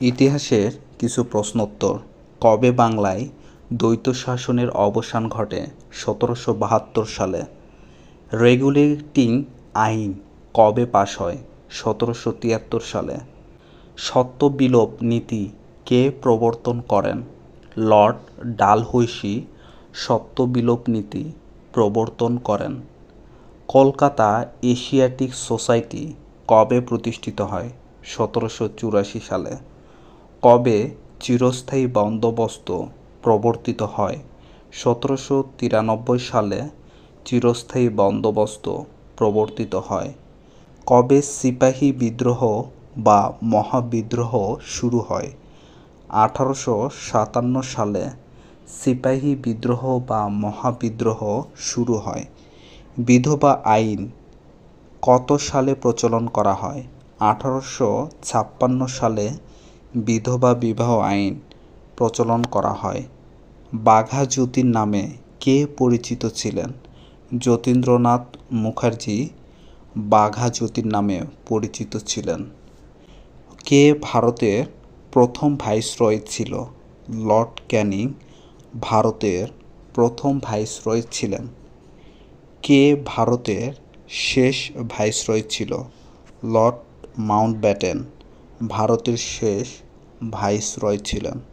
ইতিহাসের কিছু প্রশ্নোত্তর। কবে বাংলায় দ্বৈত শাসনের অবসান ঘটে? সতেরোশো বাহাত্তর সালে। রেগুলেটিং আইন কবে পাশ হয়? সতেরোশো তিয়াত্তর সালে। সত্য বিলোপ নীতি কে প্রবর্তন করেন? লর্ড ডালহৌসি সত্য বিলোপ নীতি প্রবর্তন করেন। কলকাতা এশিয়াটিক সোসাইটি কবে প্রতিষ্ঠিত হয়? সতেরোশো চুরাশি সালে। কবে চিরস্থায়ী বন্দোবস্ত প্রবর্তিত হয়? সতেরোশো তিরানব্বই সালে চিরস্থায়ী বন্দোবস্ত প্রবর্তিত হয়। কবে সিপাহী বিদ্রোহ বা মহাবিদ্রোহ শুরু হয়? আঠারোশো সাতান্ন সালে সিপাহী বিদ্রোহ বা মহাবিদ্রোহ শুরু হয়। বিধবা আইন কত সালে প্রচলন করা হয়? আঠারোশো ছাপ্পান্ন সালে বিধবা বিবাহ আইন প্রচলন করা হয়। বাঘা যতীন নামে কে পরিচিত ছিলেন? যতীন্দ্রনাথ মুখার্জি বাঘা যতীন নামে পরিচিত ছিলেন। কে ভারতের প্রথম ভাইসরয় ছিল? লর্ড ক্যানিং ভারতের প্রথম ভাইসরয় ছিলেন। কে ভারতের শেষ ভাইসরয় ছিল? Lord Mountbatten. ভারতের শেষ ভাইসরয় ছিলেন।